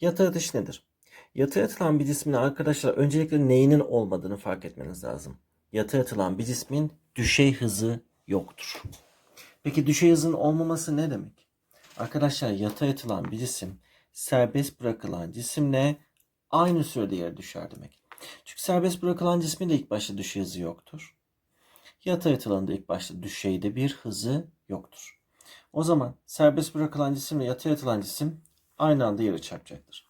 Yatay atış nedir? Yatay atılan bir cismin arkadaşlar öncelikle neyinin olmadığını fark etmeniz lazım. Yatay atılan bir cismin düşey hızı yoktur. Peki düşey hızın olmaması ne demek? Arkadaşlar yatay atılan bir cisim serbest bırakılan cisimle aynı sürede yere düşer demek. Çünkü serbest bırakılan cismin de ilk başta düşey hızı yoktur. Yatay atılanın da ilk başta düşeyde bir hızı yoktur. O zaman serbest bırakılan cisimle yatay atılan cisim aynı anda yere çarpacaktır.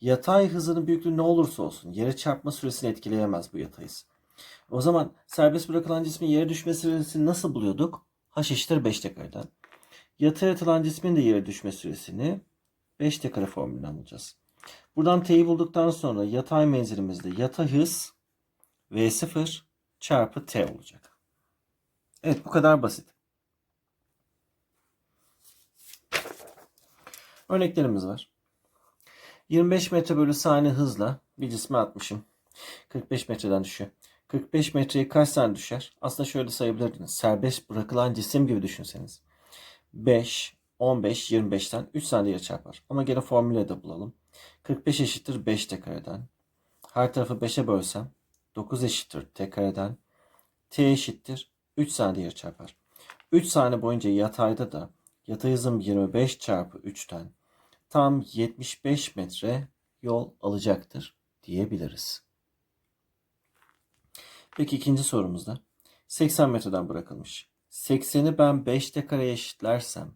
Yatay hızının büyüklüğü ne olursa olsun yere çarpma süresini etkileyemez bu yatay hız. O zaman serbest bırakılan cismin yere düşme süresini nasıl buluyorduk? H eşittir 5 t kareden. Yatay atılan cismin de yere düşme süresini 5 t kare formülünden bulacağız. Buradan t'yi bulduktan sonra yatay menzilimizde yatay hız v0 çarpı t olacak. Evet bu kadar basit. Örneklerimiz var. 25 metre bölü saniye hızla bir cisme atmışım. 45 metreden düşüyor. 45 metreye kaç saniye düşer? Aslında şöyle sayabilirdiniz. Serbest bırakılan cisim gibi düşünseniz. 5, 15, 25'ten 3 saniyeye çarpar. Ama gene formüle de bulalım. 45 eşittir 5 t kareden. Her tarafı 5'e bölsem 9 eşittir t kareden. t eşittir 3 saniyeye çarpar. 3 saniye boyunca yatayda da yatay hızım 25 çarpı 3'ten tam 75 metre yol alacaktır diyebiliriz. Peki ikinci sorumuzda 80 metreden bırakılmış. 80'i ben 5'te kareye eşitlersem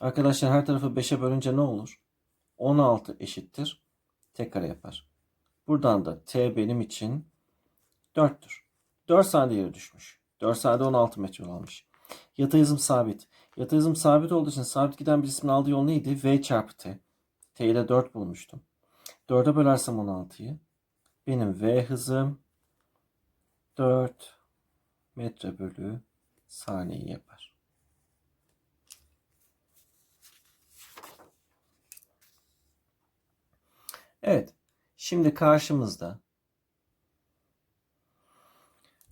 arkadaşlar her tarafı 5'e bölünce ne olur? 16 eşittir t kare yapar. Buradan da t benim için 4'tür. 4 saniye yere düşmüş. 4 saniyede 16 metre yol almış. Yatay hızım sabit. Yatay hızım sabit olduğu için sabit giden bir cismin aldığı yol neydi? V çarpı t. t ile 4 bulmuştum. 4'e bölersem 16'yı. Benim V hızım 4 metre bölü saniye yapar. Evet. Şimdi karşımızda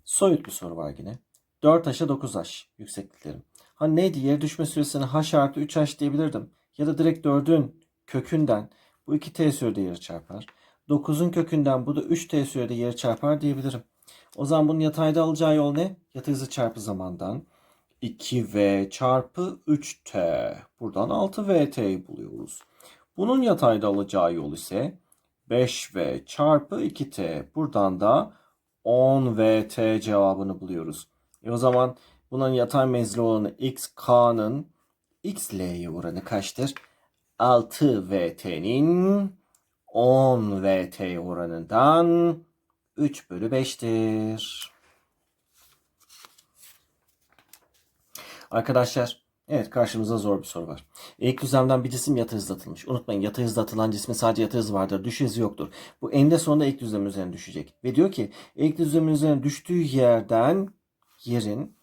soyut bir soru var yine. 4H'a 9H yüksekliklerim. Ha neydi? Yere düşme süresini H artı 3H diyebilirdim. Ya da direkt 4'ün kökünden bu 2T sürede yere çarpar. 9'un kökünden bu da 3T sürede yere çarpar diyebilirim. O zaman bunun yatayda alacağı yol ne? Yatay hızı çarpı zamandan. 2V çarpı 3T. Buradan 6VT'yi buluyoruz. Bunun yatayda alacağı yol ise 5V çarpı 2T. Buradan da 10VT cevabını buluyoruz. E o zaman bunun yatay menzili olanı XK'nın XL'ye oranı kaçtır? 6VT'nin 10VT oranından 3 bölü 5'tir. Arkadaşlar evet karşımıza zor bir soru var. İlk düzlemden bir cisim yatay hızla atılmış. Unutmayın yatay hızla atılan cismin sadece yatay hızı vardır. Düş hızı yoktur. Bu eninde sonunda ilk düzlem üzerine düşecek. Ve diyor ki ilk düzlemin üzerine düştüğü yerden yerin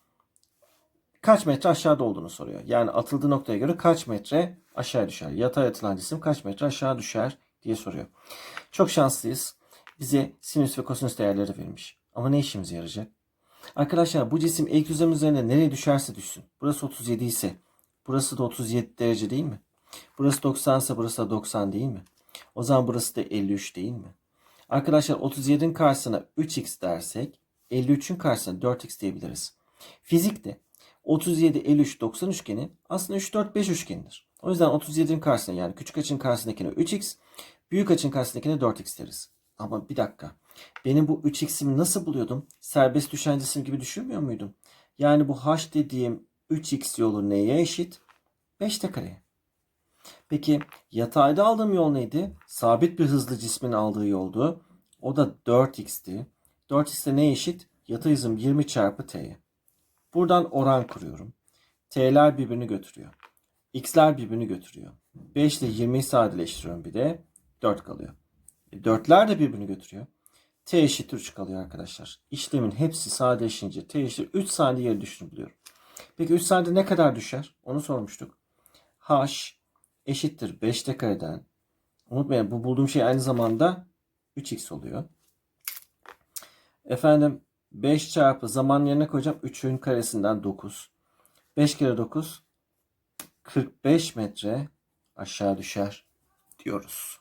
kaç metre aşağıda olduğunu soruyor. Yani atıldığı noktaya göre kaç metre aşağı düşer. Yatay atılan cisim kaç metre aşağı düşer diye soruyor. Çok şanslıyız. Bize sinüs ve kosinüs değerleri verilmiş. Ama ne işimize yarayacak? Arkadaşlar bu cisim ilk düzlem üzerine nereye düşerse düşsün. Burası 37 ise burası da 37 derece değil mi? Burası 90 ise burası da 90 değil mi? O zaman burası da 53 değil mi? Arkadaşlar 37'nin karşısına 3x dersek 53'ün karşısına 4x diyebiliriz. Fizikte 37, 53, 90 üçgeni aslında 3, 4, 5 üçgenidir. O yüzden 37'nin karşısına yani küçük açının karşısındakine 3x, büyük açının karşısındakine 4x deriz. Ama bir dakika. Benim bu 3x'imi nasıl buluyordum? Serbest düşen cisim gibi düşünmüyor muydum? Yani bu h dediğim 3x yolu neye eşit? 5t kareye. Peki yatayda aldığım yol neydi? Sabit bir hızlı cismin aldığı yoldu. O da 4x'ti. 4x de neye eşit? Yatay hızım 20 çarpı t'ye. Buradan oran kuruyorum. T'ler birbirini götürüyor. X'ler birbirini götürüyor. 5 ile 20'yi sadeleştiriyorum bir de. 4 kalıyor. E, 4'ler de birbirini götürüyor. T eşittir 3 kalıyor arkadaşlar. İşlemin hepsi sadeleşince T eşittir 3 saniye yere düştüğünü buluyorum. Peki 3 saniyede ne kadar düşer? Onu sormuştuk. H eşittir 5'te kareden. Unutmayın bu bulduğum şey aynı zamanda 3x oluyor. Efendim 5 çarpı zaman yerine koyacağım. 3'ün karesinden 9. 5 kere 9 45 metre aşağı düşer diyoruz.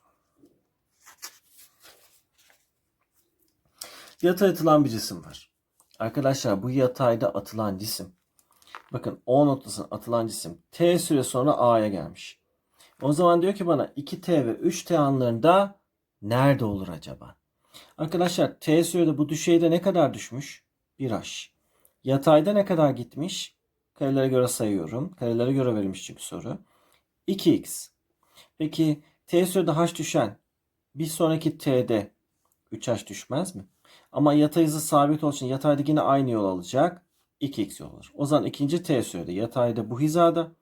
Yatay atılan bir cisim var. Arkadaşlar bu yatayda atılan cisim. Bakın O noktasına atılan cisim T süre sonra A'ya gelmiş. O zaman diyor ki bana 2T ve 3T anlarında nerede olur acaba? Arkadaşlar T sürede bu düşeyde ne kadar düşmüş? 1H. Yatayda ne kadar gitmiş? Karelere göre sayıyorum. Karelere göre verilmiş çünkü soru. 2x. Peki t sürede h düşen bir sonraki t'de 3h düşmez mi? Ama yatay hızı sabit olduğu için yatayda yine aynı yol alacak. 2x yol alır. O zaman ikinci t sürede yatayda bu hizada,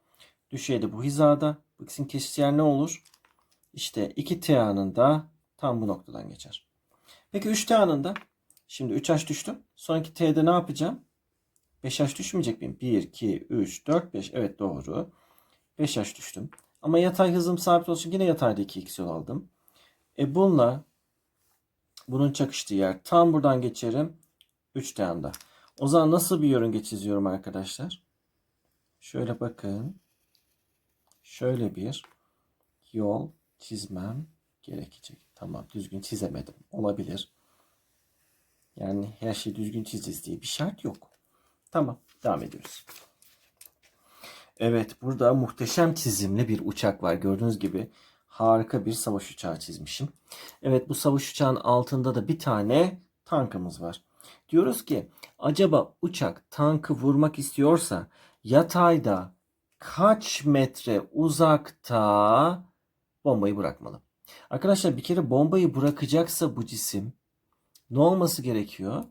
düşeyde bu hizada. Bu ikisinin kesiştiği yer ne olur? İşte 2t anında tam bu noktadan geçer. Peki 3t anında şimdi 3h düştüm. Sonraki t'de ne yapacağım? 5h düşmeyecek miyim? 1, 2, 3, 4, 5. Evet doğru. 5h düştüm. Ama yatay hızım sabit için yine yatayda 2x yol aldım. E bununla bunun çakıştığı yer tam buradan geçerim. 3 anda. O zaman nasıl bir yörünge çiziyorum arkadaşlar? Şöyle bakın. Şöyle bir yol çizmem gerekecek. Tamam düzgün çizemedim. Olabilir. Yani her şey düzgün çizeceğiz diye bir şart yok. Tamam devam ediyoruz. Evet burada muhteşem çizimli bir uçak var. Gördüğünüz gibi harika bir savaş uçağı çizmişim. Evet bu savaş uçağın altında da bir tane tankımız var. Diyoruz ki acaba uçak tankı vurmak istiyorsa yatayda kaç metre uzakta bombayı bırakmalı? Arkadaşlar bir kere bombayı bırakacaksa bu cisim ne olması gerekiyor?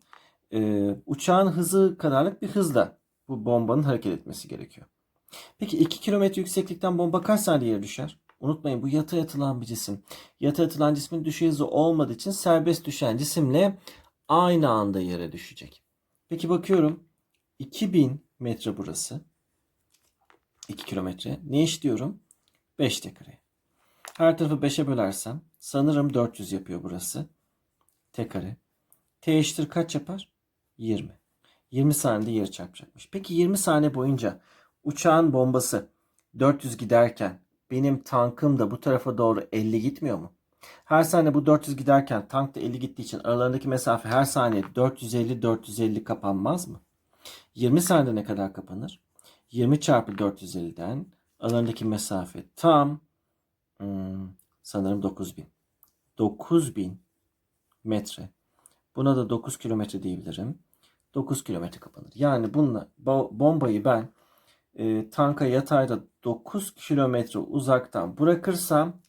Ee, uçağın hızı kadarlık bir hızla bu bombanın hareket etmesi gerekiyor. Peki 2 kilometre yükseklikten bomba kaç saniye yere düşer? Unutmayın bu yatay atılan bir cisim. Yatay atılan cismin düşey hızı olmadığı için serbest düşen cisimle aynı anda yere düşecek. Peki bakıyorum 2000 metre burası. 2 kilometre. Ne işliyorum? 5 t kare. Her tarafı 5'e bölersem sanırım 400 yapıyor burası. T kare. T eşittir kaç yapar? 20. 20 saniyede yer çarpacakmış. Peki 20 saniye boyunca uçağın bombası 400 giderken benim tankım da bu tarafa doğru 50 gitmiyor mu? Her saniye bu 400 giderken tank da 50 gittiği için aralarındaki mesafe her saniye 450-450 kapanmaz mı? 20 saniyede ne kadar kapanır? 20 çarpı 450'den aralarındaki mesafe tam hmm, sanırım 9000. 9000 metre. Buna da 9 kilometre diyebilirim. 9 kilometre kapanır. Yani bununla bombayı ben e, tanka yatayda 9 kilometre uzaktan bırakırsam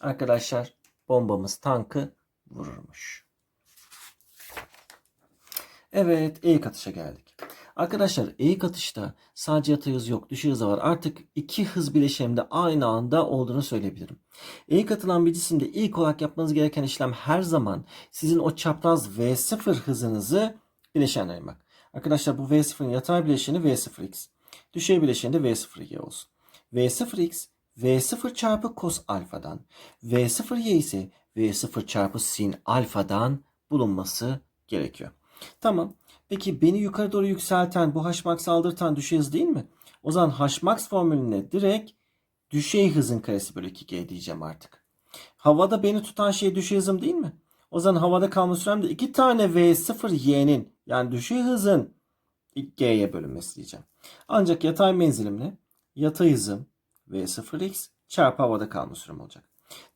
arkadaşlar bombamız tankı vururmuş. Evet eğik atışa geldik. Arkadaşlar eğik atışta sadece yatay hız yok düşey hızı var. Artık iki hız bileşeninde aynı anda olduğunu söyleyebilirim. Eğik atılan bir cisimde ilk olarak yapmanız gereken işlem her zaman sizin o çapraz V0 hızınızı bileşenle ayırmak. Arkadaşlar bu V0'ın yatay bileşeni V0x. Düşey bileşeni de V0y olsun. V0x V0 çarpı cos alfadan, V0y ise V0 çarpı sin alfadan bulunması gerekiyor. Tamam. Peki beni yukarı doğru yükselten, bu Hmax aldırtan düşey hız değil mi? O zaman Hmax formülüne direkt düşey hızın karesi bölü 2G diyeceğim artık. Havada beni tutan şey düşey hızım değil mi? O zaman havada kalma süremde iki tane V0y'nin yani düşey hızın G'ye bölünmesi diyeceğim. Ancak yatay menzilimle yatay hızım V0x çarpı havada kalma sürem olacak.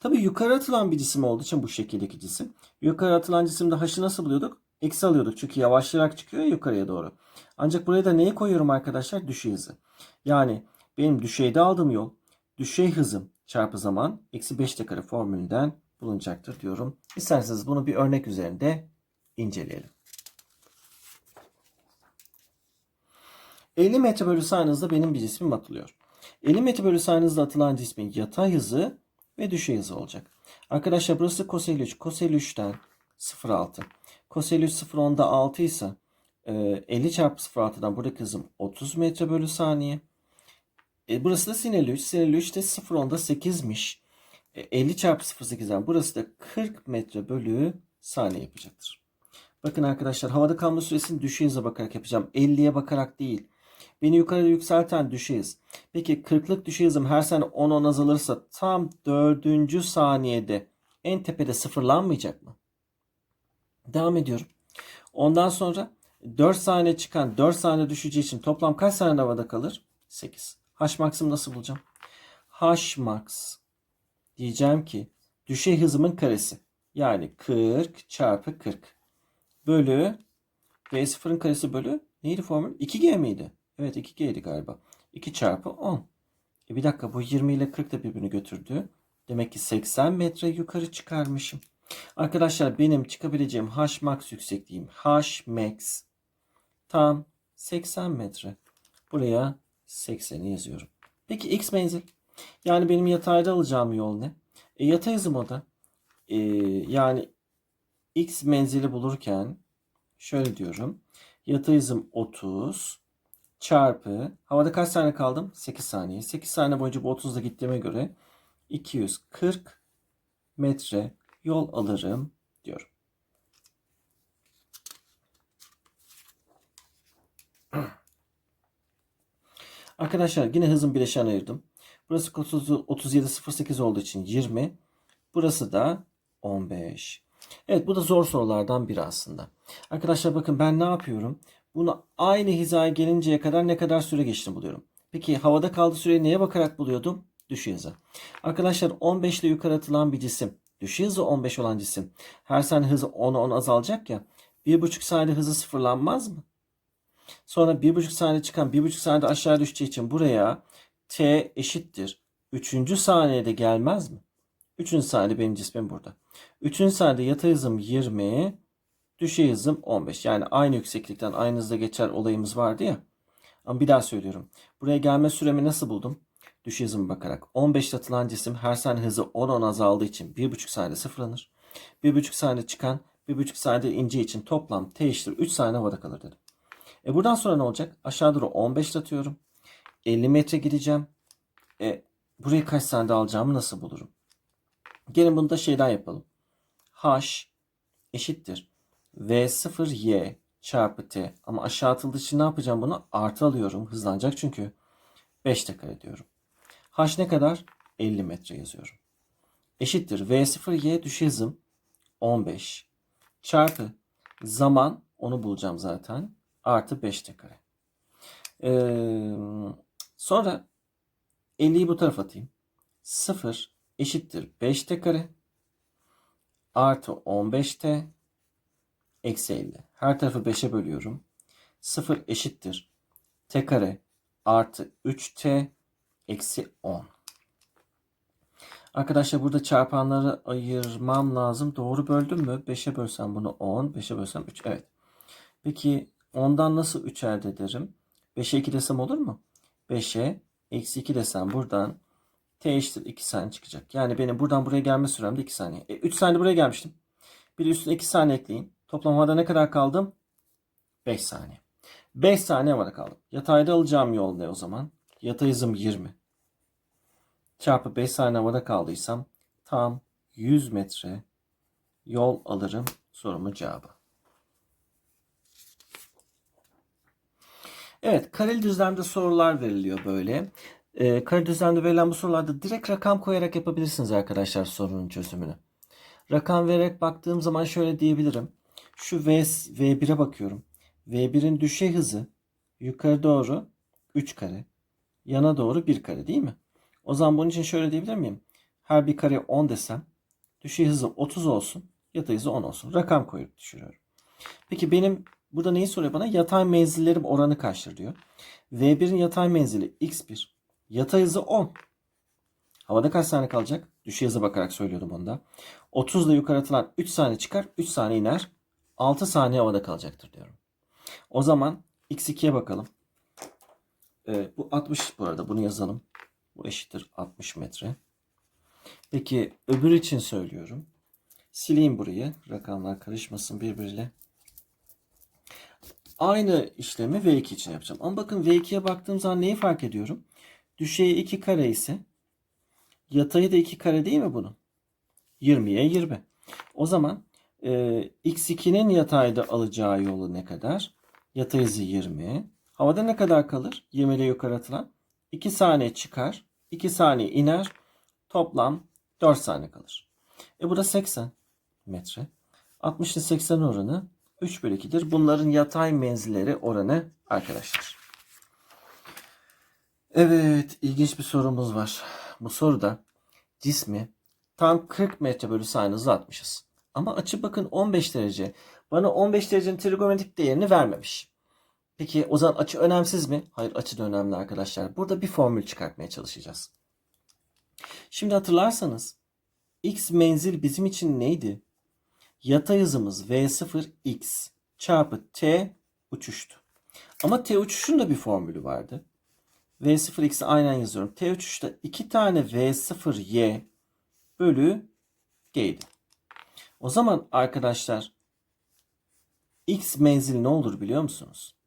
Tabi yukarı atılan bir cisim olduğu için bu şekildeki cisim. Yukarı atılan cisimde h'ı nasıl buluyorduk? Eksi alıyorduk çünkü yavaşlayarak çıkıyor ya yukarıya doğru. Ancak buraya da neyi koyuyorum arkadaşlar? Düşey hızı. Yani benim düşeyde aldığım yol düşey hızım çarpı zaman eksi 5 t kare formülünden bulunacaktır diyorum. İsterseniz bunu bir örnek üzerinde inceleyelim. 50 metre bölü saniye benim bir cismim atılıyor. 50 metre bölü saniye atılan cismin yatay hızı ve düşey hızı olacak. Arkadaşlar burası cos 53. Cos 53'ten 0,6. 53 0,10'da 6 ise 50 çarpı 0,6'dan buradaki hızım 30 metre bölü saniye. E, burası da sin 53. Sin 53 de 0,10'da 8'miş. E, 50 çarpı 0,8'den burası da 40 metre bölü saniye yapacaktır. Bakın arkadaşlar havada kalma süresini düşey bakarak yapacağım. 50'ye bakarak değil. Beni yukarıda yükselten düşey. Peki 40'lık düşey her saniye 10 10 azalırsa tam 4. saniyede en tepede sıfırlanmayacak mı? Devam ediyorum. Ondan sonra 4 saniye çıkan 4 saniye düşeceği için toplam kaç saniye havada kalır? 8. H max'ımı nasıl bulacağım? H max diyeceğim ki düşey hızımın karesi. Yani 40 çarpı 40 bölü V0'ın karesi bölü neydi formül? 2G miydi? Evet 2G'ydi galiba. 2 çarpı 10. E bir dakika bu 20 ile 40 da birbirini götürdü. Demek ki 80 metre yukarı çıkarmışım. Arkadaşlar benim çıkabileceğim H max yüksekliğim H max tam 80 metre. Buraya 80'i yazıyorum. Peki x menzil. Yani benim yatayda alacağım yol ne? E, yatay hızım o da. E, yani x menzili bulurken şöyle diyorum. Yatay hızım 30 çarpı havada kaç saniye kaldım? 8 saniye. 8 saniye boyunca bu 30'da gittiğime göre 240 metre yol alırım diyorum. Arkadaşlar yine hızın bileşen ayırdım. Burası 30, 37.08 olduğu için 20. Burası da 15. Evet bu da zor sorulardan biri aslında. Arkadaşlar bakın ben ne yapıyorum? Bunu aynı hizaya gelinceye kadar ne kadar süre geçtiğini buluyorum. Peki havada kaldığı süreyi neye bakarak buluyordum? Düşey hızı. Arkadaşlar 15 ile yukarı atılan bir cisim. Düşey hızı 15 olan cisim. Her saniye hızı 10 10 azalacak ya. 1,5 saniyede hızı sıfırlanmaz mı? Sonra 1,5 saniye çıkan 1,5 saniyede aşağı düşeceği için buraya t eşittir. 3. saniyede gelmez mi? 3. saniyede benim cismim burada. 3. saniyede yatay hızım 20, düşey hızım 15. Yani aynı yükseklikten aynı hızda geçer olayımız vardı ya. Ama bir daha söylüyorum. Buraya gelme süremi nasıl buldum? Düşey hızıma bakarak. 15 atılan cisim her saniye hızı 10-10 azaldığı için 1,5 saniyede sıfırlanır. 1,5 saniyede çıkan 1,5 saniyede ince için toplam t eşittir 3 saniye havada kalır dedim. E buradan sonra ne olacak? Aşağı doğru 15 atıyorum. 50 metre gideceğim. E burayı kaç saniyede alacağımı nasıl bulurum? Gelin bunu da şeyden yapalım. H eşittir. V0y çarpı t. Ama aşağı atıldığı için ne yapacağım bunu? Artı alıyorum. Hızlanacak çünkü. 5 tekrar ediyorum. H ne kadar? 50 metre yazıyorum. Eşittir. V0y düşey hızım 15 çarpı zaman onu bulacağım zaten. Artı 5 t kare. Ee, sonra 50'yi bu tarafa atayım. 0 eşittir 5 t kare artı 15 t eksi 50. Her tarafı 5'e bölüyorum. 0 eşittir t kare artı 3t eksi 10. Arkadaşlar burada çarpanları ayırmam lazım. Doğru böldüm mü? 5'e bölsem bunu 10. 5'e bölsem 3. Evet. Peki 10'dan nasıl 3 elde ederim? 5'e 2 desem olur mu? 5'e eksi 2 desem buradan t eşittir 2 saniye çıkacak. Yani benim buradan buraya gelme sürem de 2 saniye. E, 3 saniye buraya gelmiştim. Bir üstüne 2 saniye ekleyin. Toplam havada ne kadar kaldım? 5 saniye. 5 saniye havada kaldım. Yatayda alacağım yol ne o zaman? Yatay hızım 20. Çarpı 5 saniye havada kaldıysam tam 100 metre yol alırım sorumun cevabı. Evet, kareli düzlemde sorular veriliyor böyle. Ee, kareli düzlemde verilen bu sorularda direkt rakam koyarak yapabilirsiniz arkadaşlar sorunun çözümünü. Rakam vererek baktığım zaman şöyle diyebilirim. Şu V, V1'e bakıyorum. V1'in düşey hızı yukarı doğru 3 kare. Yana doğru 1 kare değil mi? O zaman bunun için şöyle diyebilir miyim? Her bir kare 10 desem düşey hızı 30 olsun. Yatay hızı 10 olsun. Rakam koyup düşürüyorum. Peki benim burada neyi soruyor bana? Yatay menzillerim oranı kaçtır diyor. V1'in yatay menzili x1. Yatay hızı 10. Havada kaç saniye kalacak? Düşey hıza bakarak söylüyordum onda. 30 ile yukarı atılan 3 saniye çıkar. 3 saniye iner. 6 saniye havada kalacaktır diyorum. O zaman x2'ye bakalım. Ee, bu 60 bu arada bunu yazalım. Bu eşittir 60 metre. Peki öbür için söylüyorum. Sileyim burayı. Rakamlar karışmasın birbiriyle. Aynı işlemi V2 için yapacağım. Ama bakın V2'ye baktığım zaman neyi fark ediyorum? Düşey 2 kare ise yatayı da 2 kare değil mi bunun? 20'ye 20. O zaman e, x2'nin yatayda alacağı yolu ne kadar? Yatay hızı 20. Havada ne kadar kalır? 20 ile yukarı atılan. 2 saniye çıkar. 2 saniye iner. Toplam 4 saniye kalır. E bu da 80 metre. 60 ile 80 oranı 3 bölü 2'dir. Bunların yatay menzilleri oranı arkadaşlar. Evet, ilginç bir sorumuz var. Bu soruda cismi tam 40 metre bölü saniye hızla atmışız. Ama açı bakın 15 derece. Bana 15 derecenin trigonometrik değerini vermemiş. Peki o zaman açı önemsiz mi? Hayır açı da önemli arkadaşlar. Burada bir formül çıkartmaya çalışacağız. Şimdi hatırlarsanız x menzil bizim için neydi? Yatay hızımız v0x çarpı t uçuştu. Ama t uçuşun da bir formülü vardı. v0x'i aynen yazıyorum. t uçuşta 2 tane v0y bölü g'ydi. O zaman arkadaşlar x menzil ne olur biliyor musunuz?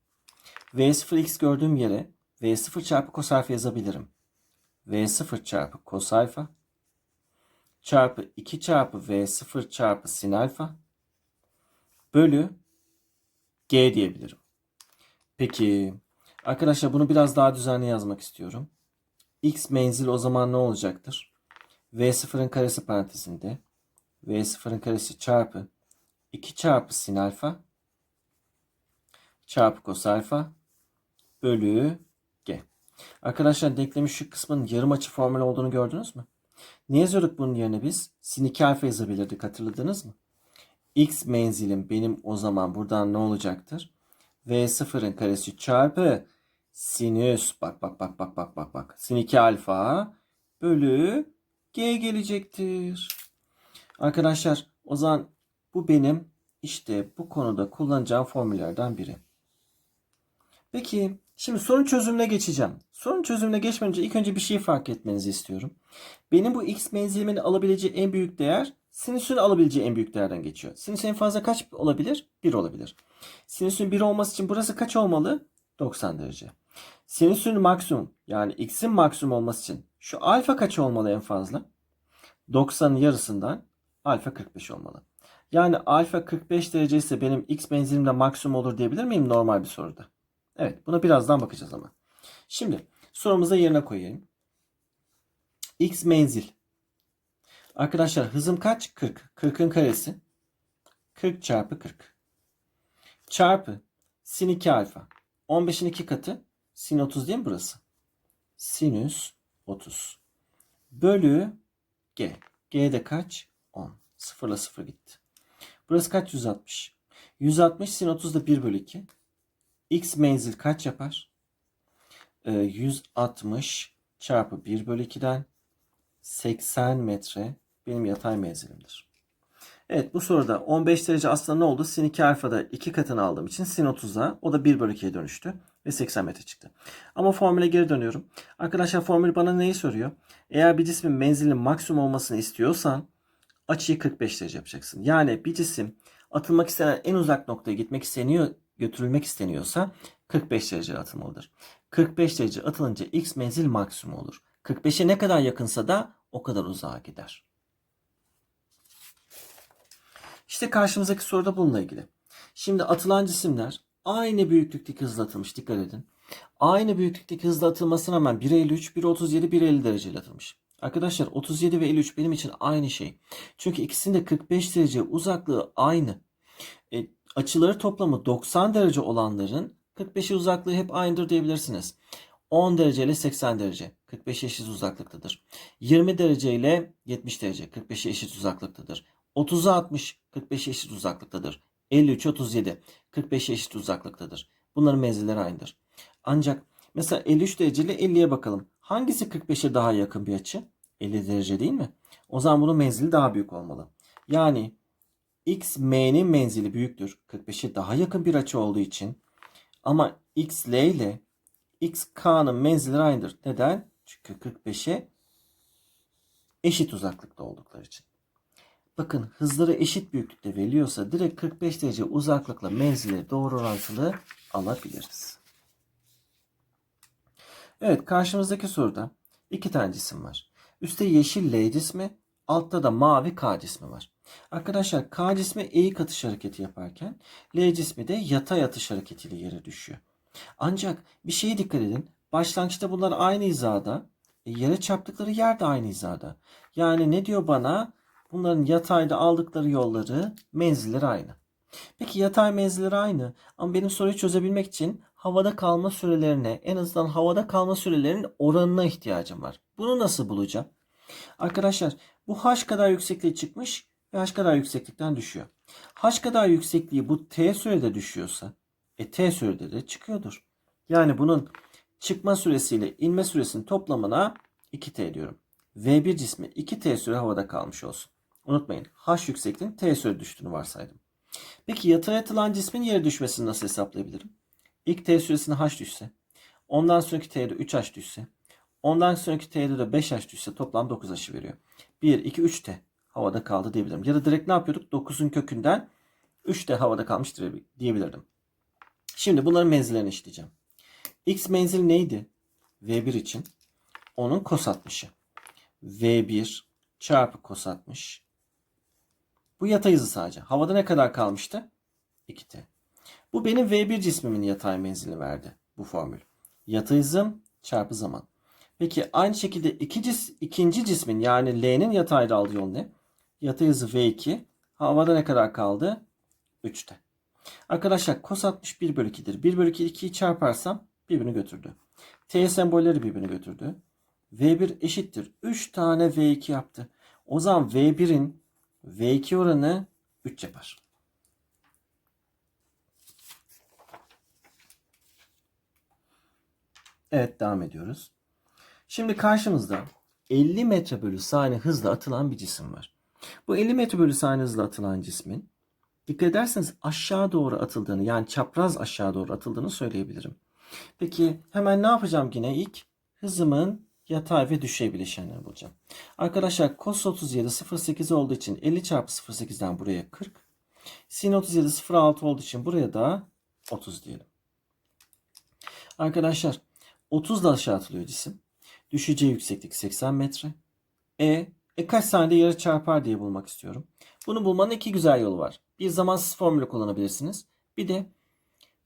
V0x gördüğüm yere v0 çarpı cos alfa yazabilirim. v0 çarpı cos alfa çarpı 2 çarpı v0 çarpı sin alfa bölü g diyebilirim. Peki arkadaşlar bunu biraz daha düzenli yazmak istiyorum. x menzil o zaman ne olacaktır? v0'ın karesi parantezinde v0'ın karesi çarpı 2 çarpı sin alfa çarpı cos alfa bölü g. Arkadaşlar denklemin şu kısmının yarım açı formülü olduğunu gördünüz mü? Ne yazıyorduk bunun yerine biz? Sin 2 alfa yazabilirdik hatırladınız mı? X menzilim benim o zaman buradan ne olacaktır? V0'ın karesi çarpı sinüs bak bak bak bak bak bak bak sin 2 alfa bölü g gelecektir. Arkadaşlar o zaman bu benim işte bu konuda kullanacağım formüllerden biri. Peki şimdi sorun çözümüne geçeceğim. Sorun çözümüne geçmeden önce ilk önce bir şey fark etmenizi istiyorum. Benim bu x menzilimin alabileceği en büyük değer sinüsün alabileceği en büyük değerden geçiyor. Sinüs en fazla kaç olabilir? 1 olabilir. Sinüsün 1 olması için burası kaç olmalı? 90 derece. Sinüsün maksimum yani x'in maksimum olması için şu alfa kaç olmalı en fazla? 90'ın yarısından alfa 45 olmalı. Yani alfa 45 derece ise benim x menzilim de maksimum olur diyebilir miyim normal bir soruda? Evet buna birazdan bakacağız ama. Şimdi sorumuza yerine koyayım. X menzil. Arkadaşlar hızım kaç? 40. 40'ın karesi. 40 çarpı 40. Çarpı sin 2 alfa. 15'in 2 katı. Sin 30 değil mi burası? Sinüs 30. Bölü G. G'de kaç? 10. 0 ile 0 gitti. Burası kaç? 160. 160 sin 30 da 1 bölü 2. X menzil kaç yapar? Ee, 160 çarpı 1 bölü 2'den 80 metre benim yatay menzilimdir. Evet bu soruda 15 derece aslında ne oldu? Sin 2 alfada 2 katını aldığım için sin 30'a o da 1 bölü 2'ye dönüştü. Ve 80 metre çıktı. Ama formüle geri dönüyorum. Arkadaşlar formül bana neyi soruyor? Eğer bir cismin menzilinin maksimum olmasını istiyorsan açıyı 45 derece yapacaksın. Yani bir cisim atılmak istenen en uzak noktaya gitmek isteniyor, götürülmek isteniyorsa 45 derece atılmalıdır. 45 derece atılınca x menzil maksimum olur. 45'e ne kadar yakınsa da o kadar uzağa gider. İşte karşımızdaki soruda bununla ilgili. Şimdi atılan cisimler aynı büyüklükteki hızla atılmış. Dikkat edin. Aynı büyüklükteki hızla atılmasına rağmen 1.53, 1.37, 1.50 dereceyle atılmış. Arkadaşlar 37 ve 53 benim için aynı şey. Çünkü ikisinin de 45 derece uzaklığı aynı. E, açıları toplamı 90 derece olanların 45'e uzaklığı hep aynıdır diyebilirsiniz. 10 derece ile 80 derece 45 eşit uzaklıktadır. 20 derece ile 70 derece 45 eşit uzaklıktadır. 30'a 60 45 eşit uzaklıktadır. 53 37 45 eşit uzaklıktadır. Bunların menzilleri aynıdır. Ancak mesela 53 derece ile 50'ye bakalım. Hangisi 45'e daha yakın bir açı? 50 derece değil mi? O zaman bunun menzili daha büyük olmalı. Yani x m'nin menzili büyüktür. 45'e daha yakın bir açı olduğu için. Ama x l ile x k'nın menzilleri aynıdır. Neden? Çünkü 45'e eşit uzaklıkta oldukları için. Bakın hızları eşit büyüklükte veriliyorsa direkt 45 derece uzaklıkla menzili doğru orantılı alabiliriz. Evet karşımızdaki soruda iki tane cisim var. Üstte yeşil L cismi, altta da mavi K cismi var. Arkadaşlar K cismi eğik atış hareketi yaparken L cismi de yatay atış hareketiyle yere düşüyor. Ancak bir şeye dikkat edin. Başlangıçta bunlar aynı hizada. E, yere çarptıkları yer de aynı hizada. Yani ne diyor bana? Bunların yatayda aldıkları yolları, menzilleri aynı. Peki yatay menzilleri aynı ama benim soruyu çözebilmek için havada kalma sürelerine, en azından havada kalma sürelerinin oranına ihtiyacım var. Bunu nasıl bulacağım? Arkadaşlar bu h kadar yüksekliğe çıkmış ve h kadar yükseklikten düşüyor. h kadar yüksekliği bu t sürede düşüyorsa e t sürede de çıkıyordur. Yani bunun çıkma süresiyle inme süresinin toplamına 2t diyorum. V1 cismi 2t süre havada kalmış olsun. Unutmayın h yüksekliğin t süre düştüğünü varsaydım. Peki yatay atılan cismin yere düşmesini nasıl hesaplayabilirim? İlk t süresine h düşse, ondan sonraki t'de 3h düşse, ondan sonraki t'de de 5h düşse toplam 9h'ı veriyor. 1, 2, 3t havada kaldı diyebilirim. Ya da direkt ne yapıyorduk? 9'un kökünden 3t havada kalmış diyebilirdim. Şimdi bunların menzillerini işleyeceğim. X menzil neydi? V1 için. Onun kos 60'ı. V1 çarpı kos 60. Bu yatay hızı sadece. Havada ne kadar kalmıştı? 2t. Bu benim V1 cismimin yatay menzilini verdi. Bu formül. Yatay hızım çarpı zaman. Peki aynı şekilde iki cis, ikinci cismin yani L'nin yatayda aldığı yol ne? Yatay hızı V2. Havada ne kadar kaldı? 3'te. Arkadaşlar cos 61 bölü 2'dir. 1 bölü 2'yi çarparsam birbirini götürdü. T sembolleri birbirini götürdü. V1 eşittir. 3 tane V2 yaptı. O zaman V1'in V2 oranı 3 yapar. Evet devam ediyoruz. Şimdi karşımızda 50 metre bölü saniye hızla atılan bir cisim var. Bu 50 metre bölü saniye hızla atılan cismin dikkat ederseniz aşağı doğru atıldığını yani çapraz aşağı doğru atıldığını söyleyebilirim. Peki hemen ne yapacağım yine ilk? Hızımın yatay ve düşey bileşenlerini bulacağım. Arkadaşlar cos 37 0.8 olduğu için 50 çarpı 0.8'den buraya 40. Sin 37 0.6 olduğu için buraya da 30 diyelim. Arkadaşlar 30 ile aşağı atılıyor cisim. Düşeceği yükseklik 80 metre. E, e kaç saniyede yarı çarpar diye bulmak istiyorum. Bunu bulmanın iki güzel yolu var. Bir zamansız formülü kullanabilirsiniz. Bir de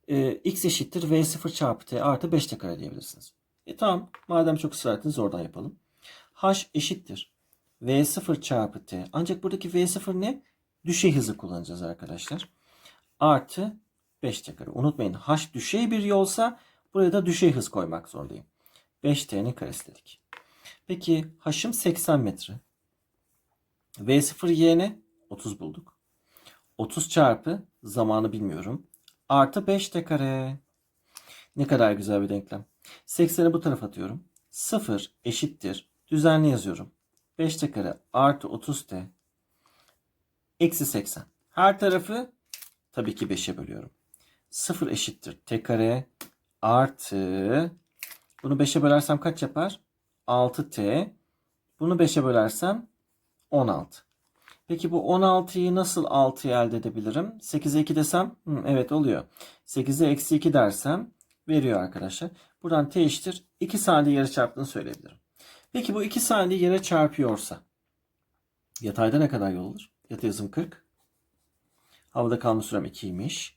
e, x eşittir v0 çarpı t artı 5 t kare diyebilirsiniz. E tamam madem çok ısrar ettiniz oradan yapalım. h eşittir v0 çarpı t. Ancak buradaki v0 ne? Düşey hızı kullanacağız arkadaşlar. Artı 5 t kare. Unutmayın h düşey bir yolsa buraya da düşey hız koymak zorundayım. 5t'nin karesi dedik. Peki h'ım 80 metre. V0 y'ne 30 bulduk. 30 çarpı zamanı bilmiyorum. Artı 5t kare. Ne kadar güzel bir denklem. 80'i bu tarafa atıyorum. 0 eşittir. Düzenli yazıyorum. 5t kare artı 30t eksi 80. Her tarafı tabii ki 5'e bölüyorum. 0 eşittir t kare artı bunu 5'e bölersem kaç yapar? 6t. Bunu 5'e bölersem 16. Peki bu 16'yı nasıl 6'ya elde edebilirim? 8'e 2 desem hı, evet oluyor. 8'e eksi 2 dersem veriyor arkadaşlar. Buradan t eşittir 2 saniye yere çarptığını söyleyebilirim. Peki bu 2 saniye yere çarpıyorsa yatayda ne kadar yol olur? Yatay hızım 40. Havada kalma sürem 2'ymiş.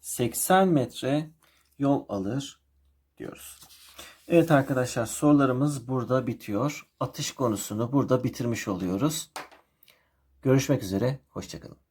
80 metre yol alır diyoruz. Evet arkadaşlar sorularımız burada bitiyor. Atış konusunu burada bitirmiş oluyoruz. Görüşmek üzere. Hoşçakalın.